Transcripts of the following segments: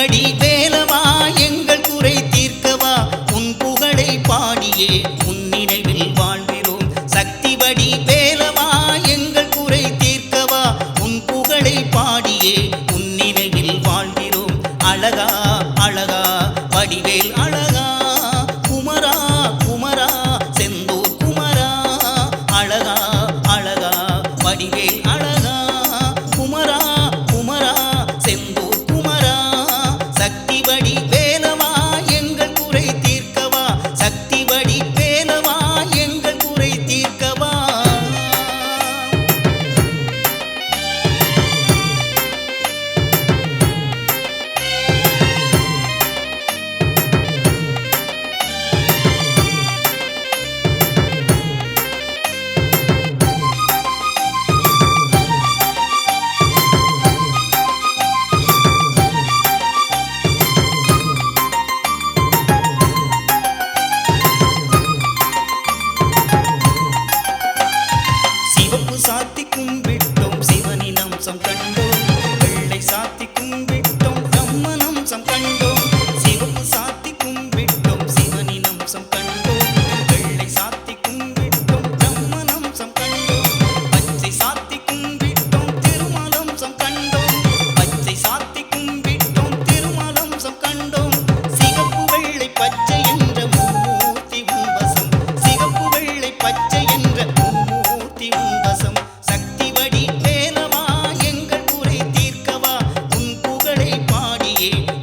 சக்தி வடி வேலவா எங்கள் குறை தீர்க்கவா? உன் புகழை பாடியே உன் நினைவில் வாழ்கிறோம் சக்தி வடி வேலவா எங்கள் குறை தீர்க்கவா? உன் புகழை பாடியே உன் நினைவில் வாழ்கிறோம் அழகா அழகா வடிவேல் அழகா குமரா குமரா செந்தூர் குமரா. அழகா அழகா வடிவேல் அழகா sometimes. Yeah.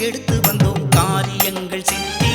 எடுத்து வந்தோம் காரியங்கள் சித்தி